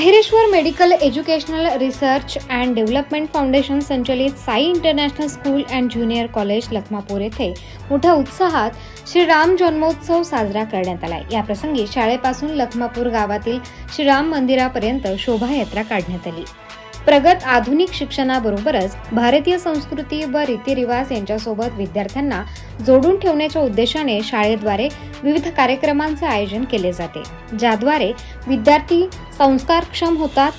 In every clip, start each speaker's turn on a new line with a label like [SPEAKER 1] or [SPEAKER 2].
[SPEAKER 1] Ahireshwar medical educational research and development foundation संचलित Sai international school and junior college Lakhmapur येथे मोठ्या उत्साहात श्रीराम जन्मोत्सव साजरा करण्यात आला या प्रसंगी शाळेपासून लखमापूर गावातील श्रीराम मंदिरापर्यंत शोभायात्रा काढण्यात आली. प्रगत आधुनिक शिक्षणाबरोबरच भारतीय संस्कृती व रीतिरिवाज यांच्यासोबत विद्यार्थ्यांना जोडून ठेवण्याच्या उद्देशाने शाळेद्वारे विविध कार्यक्रमांचे आयोजन केले जाते ज्याद्वारे विद्यार्थी संस्कारक्षम होतात.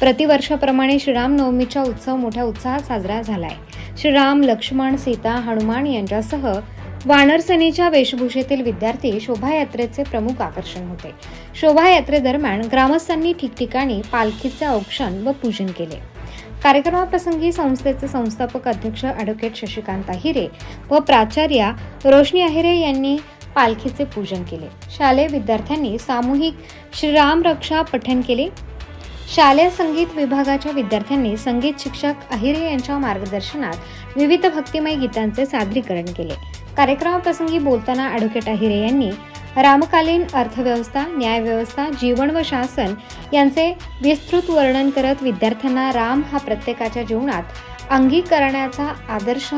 [SPEAKER 1] प्रतिवर्षाप्रमाणे श्रीराम नवमीचा उत्सव मोठ्या उत्साहात साजरा झालाय. श्रीराम लक्ष्मण सीता हनुमान यांच्यासह वानरसेनेच्या वेशभूषेतील विद्यार्थी शोभायात्रेचे प्रमुख आकर्षण होते. शोभायात्रेदरम्यान ग्रामस्थांनी ठिकठिकाणी पालखीचे औक्षण व पूजन केले. कार्यक्रमाप्रसंगी संस्थेचे संस्थापक अध्यक्ष ॲडव्होकेट शशिकांत अहिरे व प्राचार्या रोशनी अहिरे यांनी पालखीचे पूजन केले. शालेय विद्यार्थ्यांनी सामूहिक श्रीराम रक्षा पठण केले. शालेय संगीत विभागाच्या विद्यार्थ्यांनी संगीत शिक्षक अहिरे यांच्या मार्गदर्शनात विविध भक्तिमय गीतांचे सादरीकरण केले. कार्यक्रमाप्रसंगी बोलताना ॲडव्होकेट अहिरे यांनी रामकालीन अर्थव्यवस्था न्यायव्यवस्था जीवन व शासन यांचे विस्तृत वर्णन करत विद्यार्थ्यांना राम हा प्रत्येकाच्या जीवनात अंगीकरण्याचा आदर्श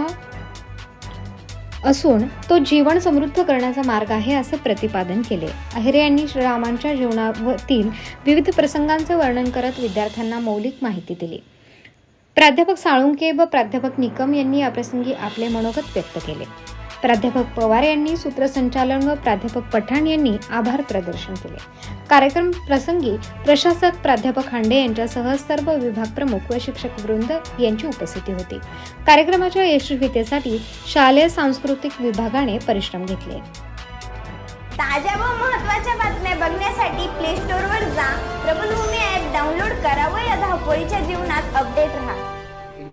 [SPEAKER 1] असून तो जीवन समृद्ध करण्याचा मार्ग आहे असं प्रतिपादन केले. अहिरे यांनी श्रीरामांच्या जीवनावरील विविध प्रसंगांचे वर्णन करत विद्यार्थ्यांना मौलिक माहिती दिली. प्राध्यापक साळुंके व प्राध्यापक निकम यांनी याप्रसंगी आपले मनोगत व्यक्त केले. प्राध्यापक पवार यांनी सूत्रसंचालन व प्राध्यापक पठाण यांनी आभार प्रदर्शन केले. कार्यक्रम प्रसंगी प्रशासक प्राध्यापक हांडे यांच्यासह सर्व विभाग प्रमुख व शिक्षक वृंद यांची उपस्थिती होती. कार्यक्रमाच्या यशस्वीतेसाठी शालेय सांस्कृतिक विभागाने परिश्रम घेतले.
[SPEAKER 2] ताज्या व महत्त्वाच्या बातम्या बघण्यासाठी प्ले स्टोअरवर जा. प्रबलभूमी ॲप डाउनलोड करा व या धावपळीच्या जीवनात अपडेट राहा.